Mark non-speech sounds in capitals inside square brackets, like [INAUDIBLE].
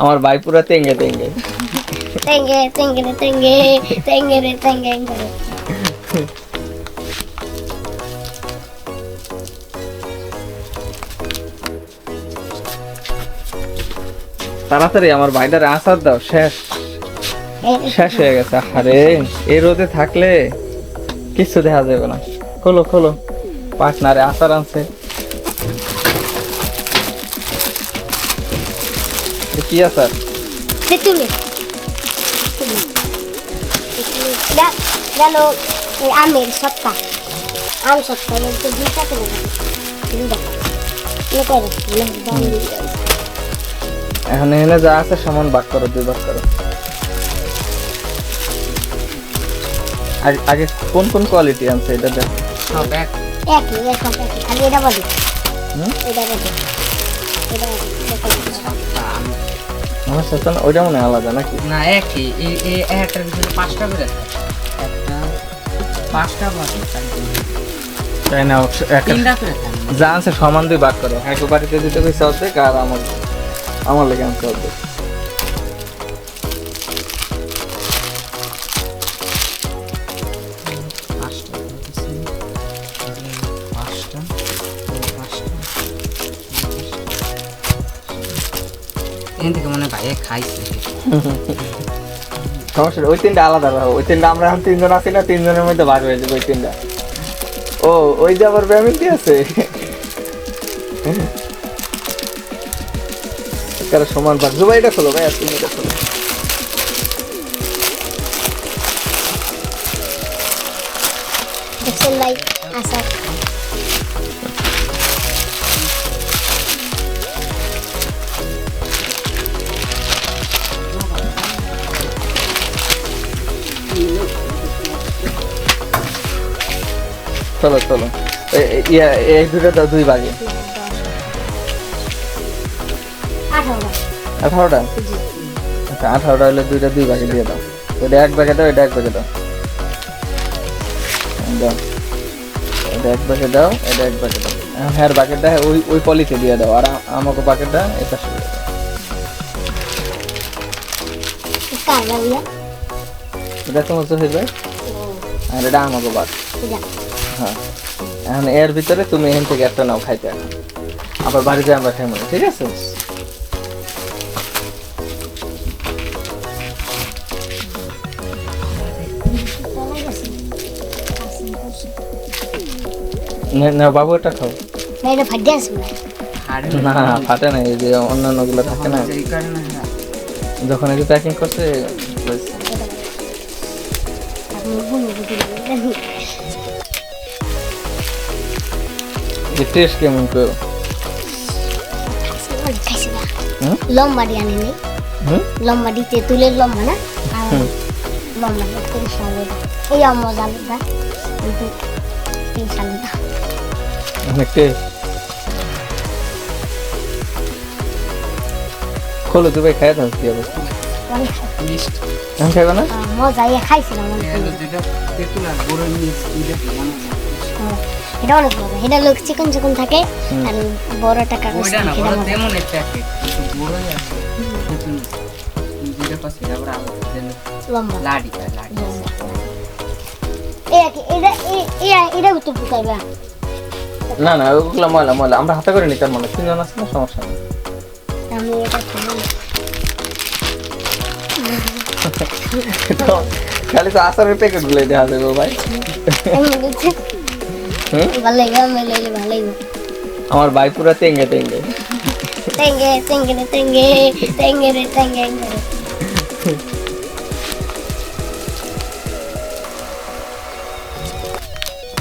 আমার ভাই পুরা তেঙ্গে তেঙ্গে। তেঙ্গে তেঙ্গে তেঙ্গে তেঙ্গে রে তেঙ্গে তাড়াতাড়ি আমার ভাইটারে আসার দাও শেষ। শেষ হয়ে গেছে আরে এই রোদে থাকলে কিছু দেখা যাবে না। খোলো খোলো। পার্টনারে আসার আনছে। কি আসার তেতুলে। এটা গেল এই আমের সত্তা আম সত্তা বলতে দুইটা করে এখন এখানে যা আছে সমান ভাগ করো দুই ভাগ করো। আগে- আগে কোন কোন কোয়ালিটি আনছে এটা দেখ। সব এক। একই খালি এটা বলি। এটা বলি। এটা ওইটা মনে আলাদা নাকি? না একই। এই এই একটার ভিতরে পাঁচটা করে থাকে একটা পাঁচটা বাকি তাই না ও- একটা করে থাকে যা আছে সমান দুই ভাগ করো। একবারে যদি তুমি অর্ধেক আর আমার আমার লেগে আমি এখান থেকে মনে হয় ভাইয়ে খাইছে। [LAUGHS] সমস্যা ওই তিনটা আলাদা রাখো ওই তিনটা আমরা এখন তিনজন আছি না তিনজনের মধ্যে ভাগ হয়ে যাবে ওই তিনটা। ও ওই যে আবার ব্যামিটি আছে? [LAUGHS] কারও সমান ভাগ জুবাই এটা খোলো ভাই আর তুমি এটা খোলো। ভাই আসার চলো চলো। ইয়া এই দুটো দাও দুই ভাগে আঠারোটা। আচ্ছা আঠারোটা হলে দুইটা দুই ভাগে দিয়ে দাও। ওইটা এক ভাগে দাও এটা এক ভাগে দাও। দাও। এটা এক ভাগে দাও এটা এক ভাগে দাও। এখন হ্যাঁ বাকেটটা ওই ওই পলিতে দিয়ে দাও আর আমাকে বাকেটটা পাশে দিয়ে দাও। এটা তোমার হয়ে যায় আর এটা আমাকে বাদ। হ্যাঁ। এখন এর ভিতরে তুমি এখান থেকে একটা নাও খাইতে। এখন আবার বাড়িতে আমরা খাই মনে ঠিক আছে? নে- বাবু এটা খাও। না ফাটে আছে না ফাটে না এই যে অন্যান্যগুলো থাকে না। যখন এই প্যাকিং করছে টেস্ট কেমন হুম? লম্বা দিয়ে আনে নেই। লম্বা দিতে তুলের লম্বা না। লম্বা করে সামনে এই মজা আলাদা। কিন্তু এই সামনে অনেক টেস্ট খোলো তুই ভাই খাই থাক কি অবস্থা? অনেক মিষ্টি। এখন খাইবে না? আহ, মজা ইয়ে খাইছিলাম এই এটা অনেক মজা। এটা লোক চিকন চিকন থাকে। আর বড়টা কাগজ ওইটা না বড় এটা তেমন একটা কিন্তু গুঁড়োই আছে। তেঁতুল যেটা আবার লম্বা। লাডি লাডি। এটা এটা না না ওগুলো ময়লা ময়লা। আমরা হাতে করে নিতাম মনে তিনজন আছে না সমস্যা নেই। আমি এটা। খালি তো আসার প্যাকেটগুলো দেখা যাবে ভাই। আমার ভাই পুরা তেঙ্গে তেঙ্গে। তেঙ্গে তেঙ্গে তেঙ্গে তেঙ্গে তেঙ্গে তেঙ্গে।